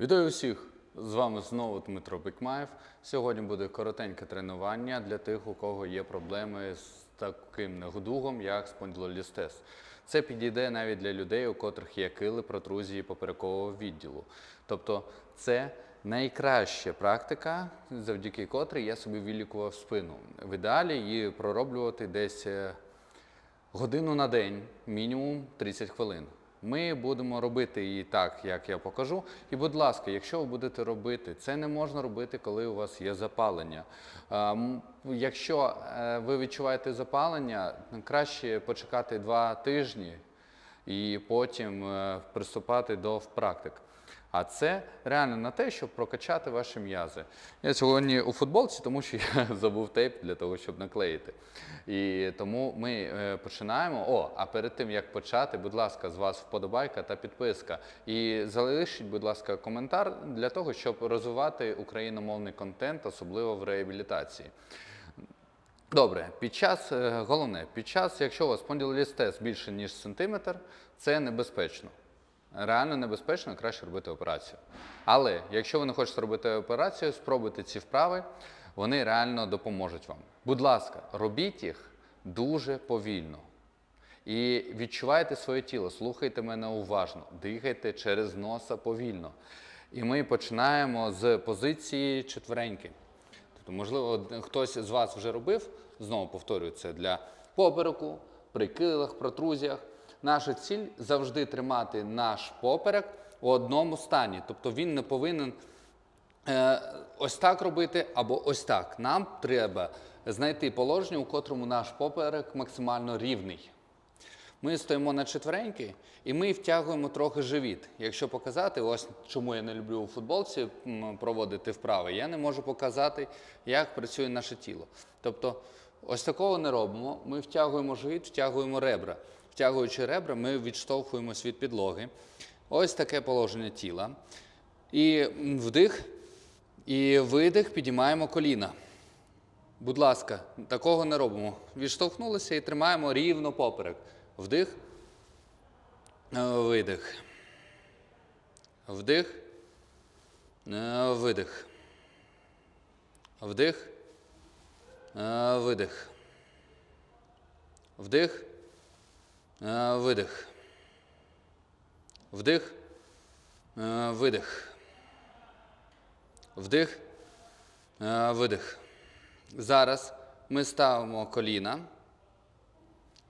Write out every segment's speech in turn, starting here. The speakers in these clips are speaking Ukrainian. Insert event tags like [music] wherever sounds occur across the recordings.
Вітаю всіх! З вами знову Дмитро Бекмаєв. Сьогодні буде коротеньке тренування для тих, у кого є проблеми з таким недугом, як спондилолістез. Це підійде навіть для людей, у котрих є кили протрузії поперекового відділу. Тобто це найкраща практика, завдяки котрій я собі вилікував спину. В ідеалі її пророблювати десь е, годину на день, мінімум 30 хвилин. Ми будемо робити її так, як я покажу. І, будь ласка, якщо ви будете робити, це не можна робити, коли у вас є запалення. Якщо е, ви відчуваєте запалення, краще почекати два тижні і потім е, приступати до практик. А це реально на те, щоб прокачати ваші м'язи. Я сьогодні у футболці, тому що я [laughs] забув тейп для того, щоб наклеїти. І тому ми е, починаємо. О, а перед тим як почати, будь ласка, з вас вподобайка та підписка. І залишіть, будь ласка, коментар для того, щоб розвивати україномовний контент, особливо в реабілітації. Добре, під час е, головне, під час, якщо у вас спондилолістез більше ніж сантиметр, це небезпечно. Реально небезпечно, краще робити операцію. Але якщо ви не хочете робити операцію, спробуйте ці вправи, вони реально допоможуть вам. Будь ласка, робіть їх дуже повільно. І відчувайте своє тіло, слухайте мене уважно, дихайте через носа повільно. І ми починаємо з позиції четвереньки. Тобто, можливо, хтось з вас вже робив, знову повторюю це для попереку, при килах, протрузіях. Наша ціль завжди тримати наш поперек у одному стані. Тобто він не повинен е, ось так робити або ось так. Нам треба знайти положення, у котрому наш поперек максимально рівний. Ми стоїмо на четвереньки і ми втягуємо трохи живіт. Якщо показати, ось чому я не люблю у футболці проводити вправи, я не можу показати, як працює наше тіло. Тобто, ось такого не робимо. Ми втягуємо живіт, втягуємо ребра. Втягуючи ребра, ми відштовхуємось від підлоги. Ось таке положення тіла. І вдих, і видих, підіймаємо коліна. Будь ласка, такого не робимо. Відштовхнулися і тримаємо рівно поперек. Вдих. е, Видих. Вдих. е, Видих. Вдих. е, Видих. Вдих. Е, Видих. Вдих. е, Видих. Вдих. е, Видих. Зараз ми ставимо коліна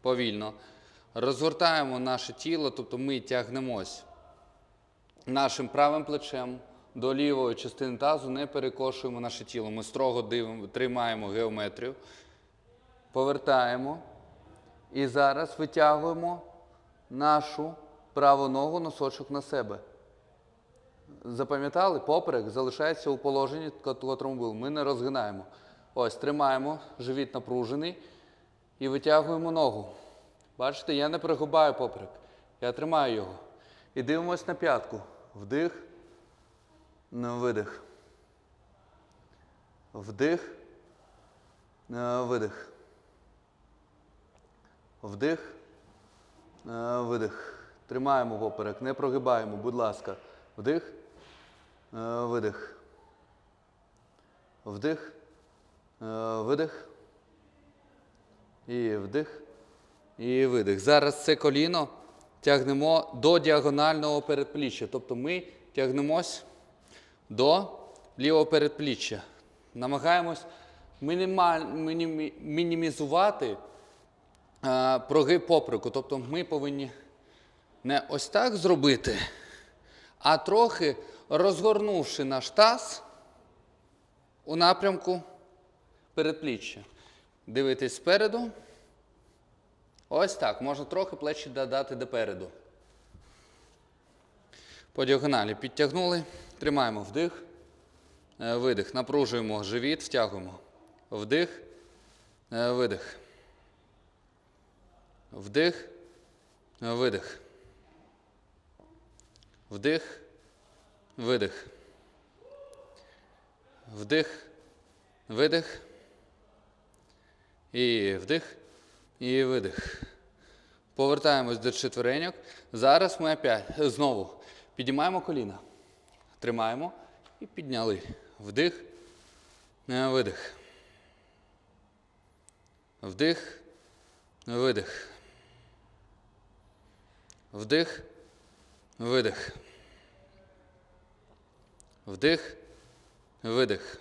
повільно, розгортаємо наше тіло, тобто ми тягнемось нашим правим плечем до лівої частини тазу, не перекошуємо наше тіло. Ми строго дивимо, тримаємо геометрію, повертаємо і зараз витягуємо нашу праву ногу носочок на себе. Запам'ятали, поперек залишається у положенні, котрому був. Ми не розгинаємо. Ось, тримаємо, живіт напружений і витягуємо ногу. Бачите, я не пригубаю поперек. Я тримаю його. І дивимось на п'ятку. Вдих, видих. Вдих, видих. Вдих, видих. Тримаємо поперек, не прогибаємо, будь ласка. Вдих, видих. Вдих, е, видих. І вдих. І видих. Зараз це коліно тягнемо до діагонального передпліччя. Тобто ми тягнемось до лівого передпліччя. Намагаємось мінімаль, мінімізувати е, прогиб попереку. Тобто ми повинні не ось так зробити, а трохи розгорнувши наш таз у напрямку передпліччя. Дивитесь спереду. Ось так. Можна трохи плечі додати допереду. По діагоналі підтягнули. Тримаємо вдих. е, Видих. Напружуємо живіт, втягуємо. Вдих. е, Видих. Вдих. Видих. Вдих. Видих. Вдих. Видих. І вдих. І видих. Повертаємось до четвереньок. Зараз ми опять знову підіймаємо коліна. Тримаємо і підняли. Вдих, видих. Вдих, видих. Вдих, видих. Вдих, видих.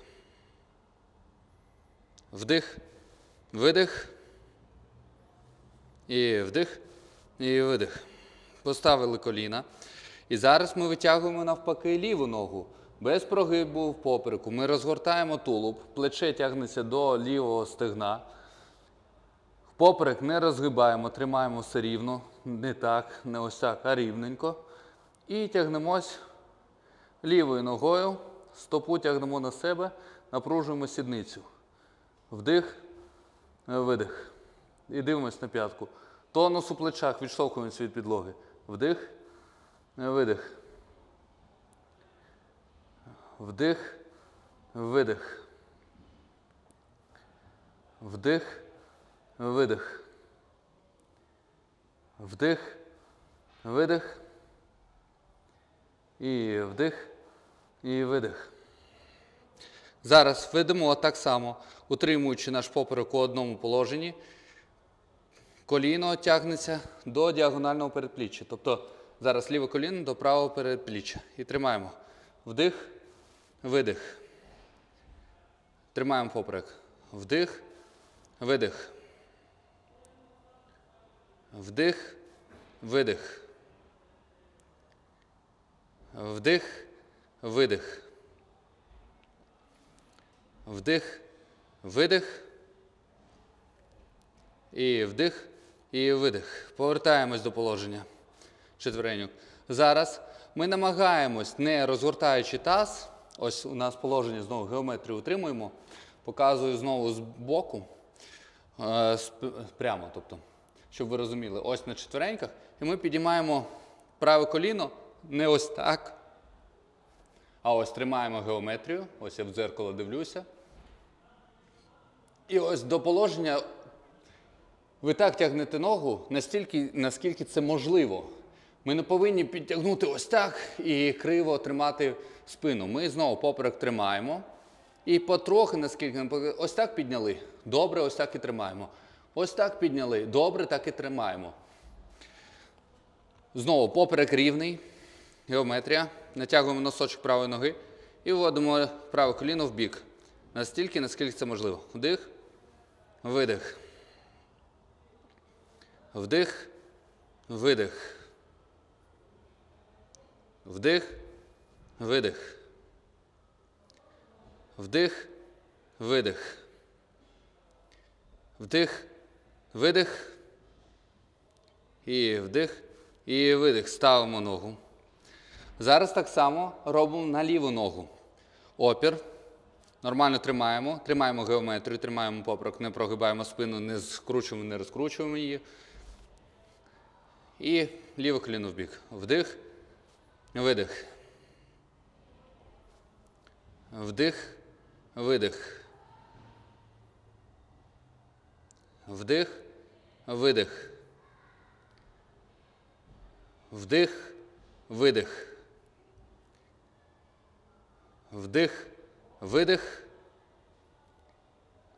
Вдих, видих. І вдих, і видих. Поставили коліна. І зараз ми витягуємо навпаки ліву ногу. Без прогибу в попереку. Ми розгортаємо тулуб, плече тягнеться до лівого стегна. Поперек не розгибаємо, тримаємо все рівно. Не так, не ось так, а рівненько. І тягнемось лівою ногою. Стопу тягнемо на себе, напружуємо сідницю. Вдих, видих. І дивимось на п'ятку. Тонус у плечах, відштовхуємося від підлоги. Вдих, видих. Вдих, видих. Вдих, видих. Вдих, видих. І вдих, і видих. Зараз ведемо так само, утримуючи наш поперек у одному положенні. Коліно тягнеться до діагонального передпліччя. Тобто зараз ліве коліно до правого передпліччя. І тримаємо. Вдих, видих. Тримаємо поперек. Вдих, видих. Вдих, видих. Вдих, видих. Вдих, видих. І вдих, і видих. Повертаємось до положення. Четверенюк. Зараз ми намагаємось, не розгортаючи таз. Ось у нас положення знову геометрію утримуємо. Показую знову з боку. е, Прямо, тобто, щоб ви розуміли, ось на четвереньках. І ми підіймаємо праве коліно не ось так. А ось тримаємо геометрію. Ось я в дзеркало дивлюся. І ось до положення ви так тягнете ногу настільки, наскільки це можливо. Ми не повинні підтягнути ось так і криво тримати спину. Ми знову поперек тримаємо. І потрохи, наскільки ось так підняли. Добре, ось так і тримаємо. Ось так підняли. Добре, так і тримаємо. Знову поперек рівний. Геометрія. Натягуємо носочок правої ноги і вводимо праве коліно в бік. Настільки, наскільки це можливо. Вдих, видих. Вдих, видих. Вдих, видих. Вдих, видих. Вдих, видих. І вдих, і видих. Ставимо ногу. Зараз так само робимо на ліву ногу. Опір. Нормально тримаємо. Тримаємо геометрію, тримаємо поперек, не прогибаємо спину, не скручуємо, не розкручуємо її. І ліве коліно в бік. Вдих, видих. Вдих, видих. Вдих, видих. Вдих, видих. Вдих, видих.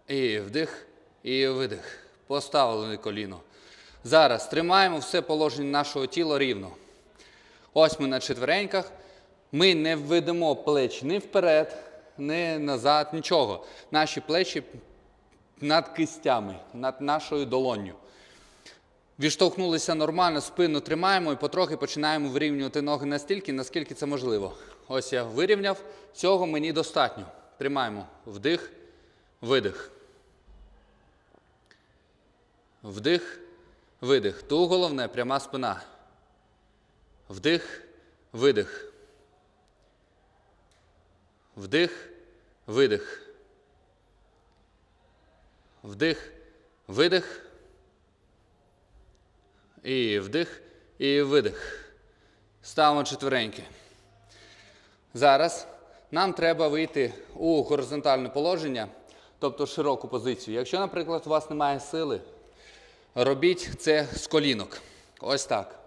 І вдих, і видих. Поставили коліно. Зараз тримаємо все положення нашого тіла рівно. Ось ми на четвереньках. Ми не введемо плечі ні вперед, ні назад, нічого. Наші плечі над кистями, над нашою долонню. Відштовхнулися нормально, спину тримаємо і потрохи починаємо вирівнювати ноги настільки, наскільки це можливо. Ось я вирівняв, цього мені достатньо. Тримаємо вдих, видих. Вдих, видих. Ту головне пряма спина. Вдих, видих. Вдих, видих. Вдих, видих. І вдих, і видих. Ставимо четвереньки. Зараз нам треба вийти у горизонтальне положення, тобто широку позицію. Якщо, наприклад, у вас немає сили, робіть це з колінок. Ось так.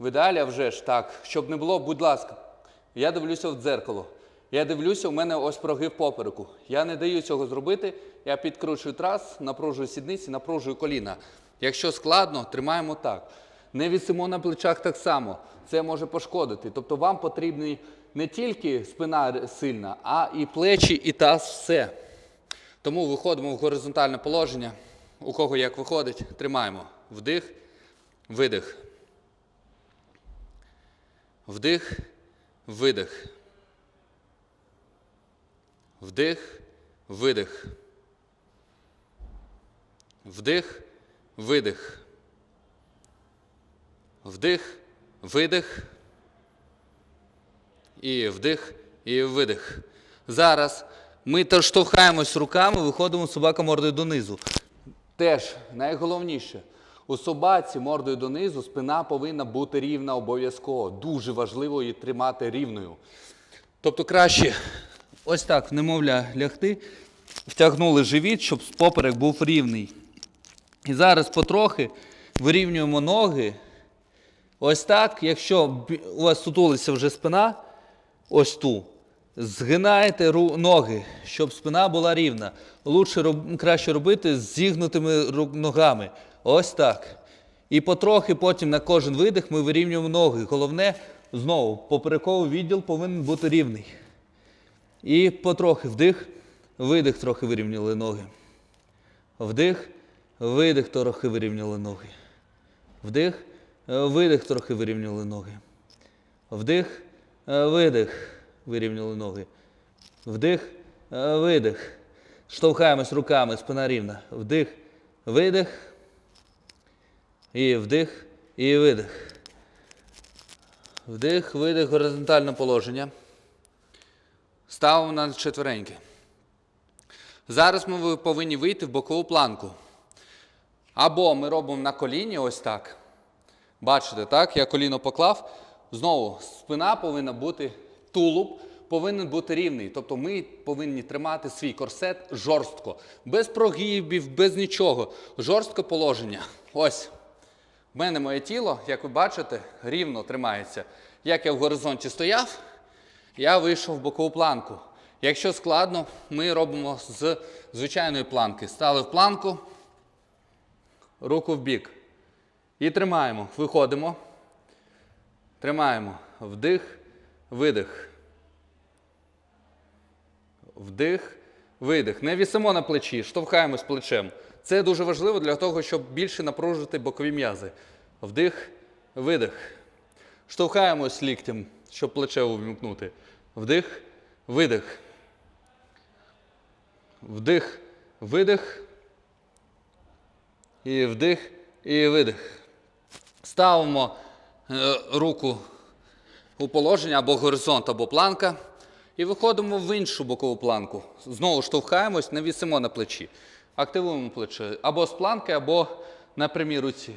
В ідеалі, вже ж так, щоб не було, будь ласка, Я дивлюся в дзеркало. Я дивлюся, у мене ось прогиб попереку. Я не даю цього зробити. Я підкручую трас, напружую сідниці, напружую коліна. Якщо складно, тримаємо так. Не вісимо на плечах так само. Це може пошкодити. Тобто вам потрібні не тільки спина сильна, а і плечі, і таз, все. Тому виходимо в горизонтальне положення. У кого як виходить, тримаємо. Вдих, видих. Вдих, видих. Вдих, видих. Вдих, видих. Вдих, видих. І вдих, і видих. Зараз ми теж штовхаємось руками, виходимо собака мордою донизу. Теж найголовніше. У собаці мордою донизу спина повинна бути рівна обов'язково. Дуже важливо її тримати рівною. Тобто краще ось так, немовля лягти, втягнули живіт, щоб поперек був рівний. І зараз потрохи вирівнюємо ноги. Ось так, якщо у вас сутулиться вже спина, ось ту, згинаєте ноги, щоб спина була рівна. Лучше краще робити з зігнутими ногами. Ось так. І потрохи потім на кожен видих ми вирівнюємо ноги. Головне, знову, поперековий відділ повинен бути рівний. І потрохи вдих, видих, трохи вирівняли ноги. Вдих, видих, трохи вирівняли ноги. Вдих, видих, трохи вирівняли ноги. Вдих, видих, вирівняли ноги. Вдих, видих. Штовхаємось руками, спина рівна. Вдих, видих. І вдих, і видих. Вдих, видих, горизонтальне положення. Ставимо на четвереньки. Зараз ми повинні вийти в бокову планку. Або ми робимо на коліні ось так. Бачите, так? Я коліно поклав. Знову спина повинна бути, тулуб повинен бути рівний. Тобто ми повинні тримати свій корсет жорстко, без прогибів, без нічого. Жорстке положення. Ось. В мене моє тіло, як ви бачите, рівно тримається. Як я в горизонті стояв, я вийшов в бокову планку. Якщо складно, ми робимо з звичайної планки. Стали в планку, руку в бік. І тримаємо. Виходимо. Тримаємо. Вдих, видих. Вдих, видих. Не вісимо на плечі, штовхаємось плечем. Це дуже важливо для того, щоб більше напружити бокові м'язи. Вдих, видих. Штовхаємось ліктем, щоб плече увімкнути. Вдих, видих. Вдих, видих. І вдих, і видих. Ставимо е, руку у положення або горизонт, або планка. І виходимо в іншу бокову планку. Знову штовхаємось, не вісимо на плечі. Активуємо плече або з планки, або на прямій руці.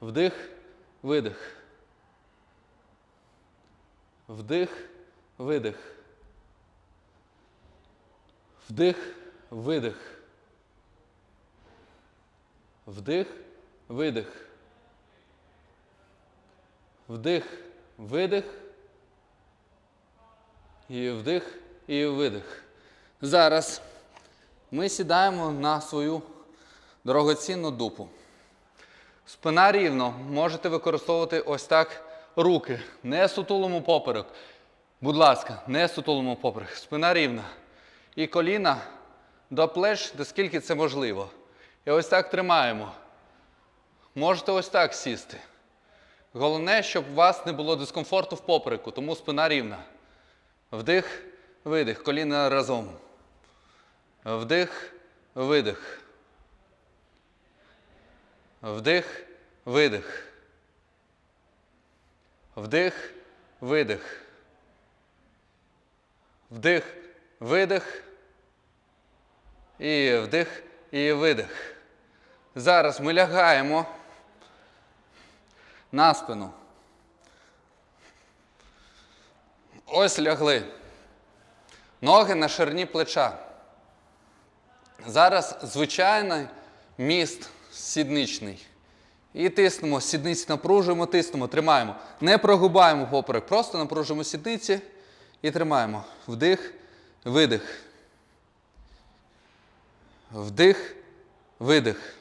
Вдих, видих. Вдих, видих. Вдих, видих. Вдих, видих. Вдих, видих. І вдих, і видих. Зараз ми сідаємо на свою дорогоцінну дупу. Спина рівно. Можете використовувати ось так руки. Не сутулому поперек. Будь ласка, не сутулому поперек. Спина рівна. І коліна до плеч, наскільки це можливо. І ось так тримаємо. Можете ось так сісти. Головне, щоб у вас не було дискомфорту в попереку, тому спина рівна. Вдих, видих, коліна разом. Вдих, видих. Вдих, видих. Вдих, видих. Вдих, видих. І вдих, і видих. Зараз ми лягаємо на спину. Ось лягли. Ноги на ширині плеча. Зараз звичайний міст сідничний. І тиснемо, сідниці напружуємо, тиснемо, тримаємо. Не прогибаємо поперек, просто напружуємо сідниці і тримаємо. Вдих, видих. Вдих, видих.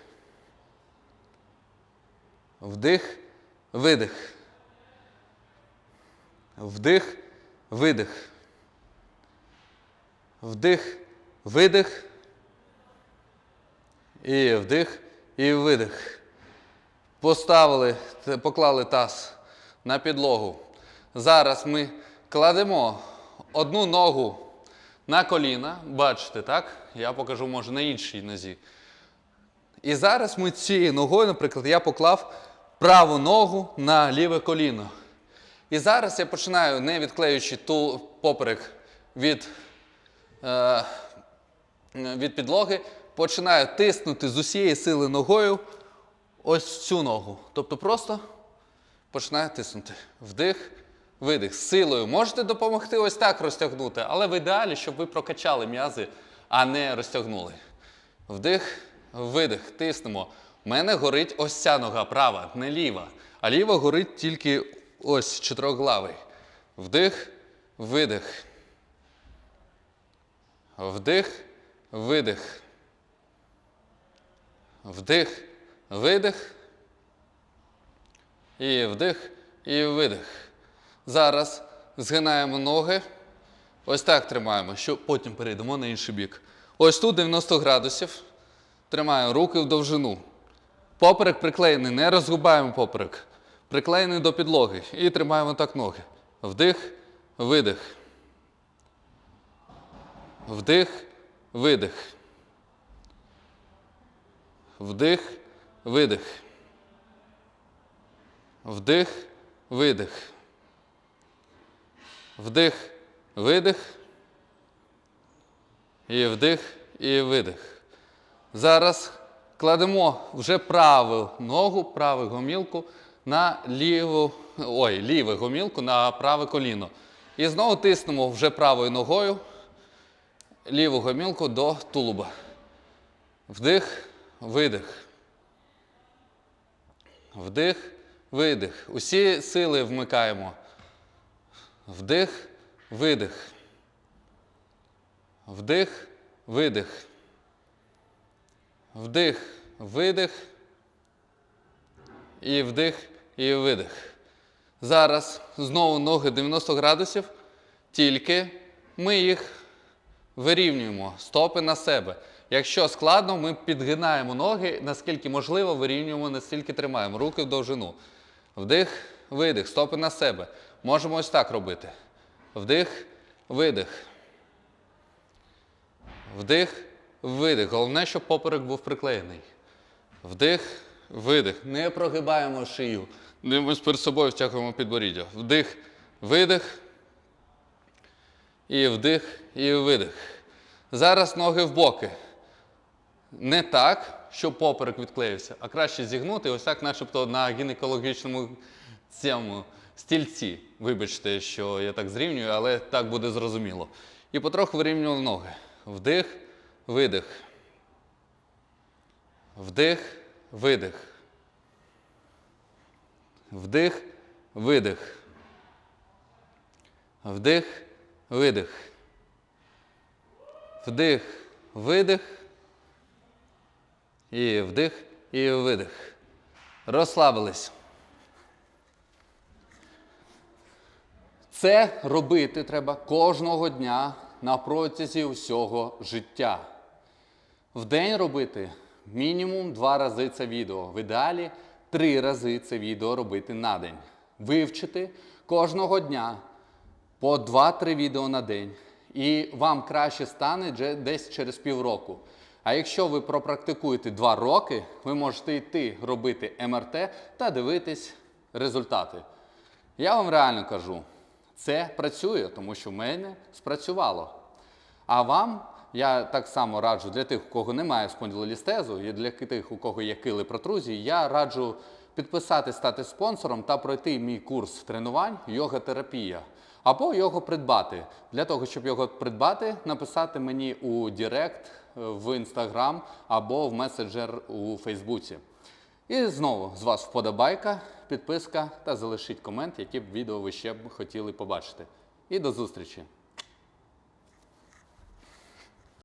Вдих, видих. Вдих, видих. Вдих, видих. І вдих, і видих. Поставили, поклали таз на підлогу. Зараз ми кладемо одну ногу на коліна. Бачите, так? Я покажу, може, на іншій нозі. І зараз ми цією ногою, наприклад, я поклав праву ногу на ліве коліно. І зараз я починаю, не відклеюючи ту поперек від, е, від підлоги, починаю тиснути з усієї сили ногою ось цю ногу. Тобто просто починаю тиснути. Вдих, видих. Силою можете допомогти ось так розтягнути, але в ідеалі, щоб ви прокачали м'язи, а не розтягнули. Вдих, видих, тиснемо. У мене горить ось ця нога права, не ліва. А ліва горить тільки ось чотириглавий. Вдих, видих. Вдих, видих. Вдих, видих. І вдих, і видих. Зараз згинаємо ноги. Ось так тримаємо, щоб потім перейдемо на інший бік. Ось тут 90 градусів. Тримаємо руки в довжину. Поперек приклеєний, не розгубаємо поперек. Приклеєний до підлоги. І тримаємо так ноги. Вдих, видих. Вдих, видих. Вдих, видих. Вдих, видих. Вдих, видих. І вдих, і видих. Зараз кладемо вже праву ногу, праву гомілку на ліву, ой, ліву гомілку на праве коліно. І знову тиснемо вже правою ногою ліву гомілку до тулуба. Вдих, видих. Вдих, видих. Усі сили вмикаємо. Вдих, видих. Вдих, видих. Вдих, видих. І вдих, і видих. Зараз знову ноги 90 градусів, тільки ми їх вирівнюємо стопи на себе. Якщо складно, ми підгинаємо ноги, наскільки можливо, вирівнюємо, настільки тримаємо. Руки в довжину. Вдих, видих, стопи на себе. Можемо ось так робити. Вдих, видих. Вдих, видих. Головне, щоб поперек був приклеєний. Вдих, видих. Не прогибаємо шию. Дивимось перед собою, втягуємо підборіддя. Вдих, видих. І вдих, і видих. Зараз ноги в боки. Не так, щоб поперек відклеївся, а краще зігнути, ось так, начебто на гінекологічному цьому стільці. Вибачте, що я так зрівнюю, але так буде зрозуміло. І потроху вирівнював ноги. Вдих, видих. Вдих, видих. Вдих, видих. Вдих, видих. Вдих, видих. І вдих, і видих. Розслабились. Це робити треба кожного дня на протязі всього життя. В день робити мінімум два рази це відео. В ідеалі три рази це відео робити на день. Вивчити кожного дня по 2-3 відео на день. І вам краще стане десь через півроку. А якщо ви пропрактикуєте 2 роки, ви можете йти робити МРТ та дивитись результати. Я вам реально кажу, це працює, тому що в мене спрацювало. А вам я так само раджу для тих, у кого немає спондилолістезу, і для тих, у кого є кили протрузії, я раджу підписати, стати спонсором та пройти мій курс тренувань йога-терапія. Або його придбати. Для того, щоб його придбати, написати мені у Директ в Інстаграм або в меседжер у Фейсбуці. І знову з вас вподобайка, підписка та залишіть комент, які б відео ви ще б хотіли побачити. І до зустрічі!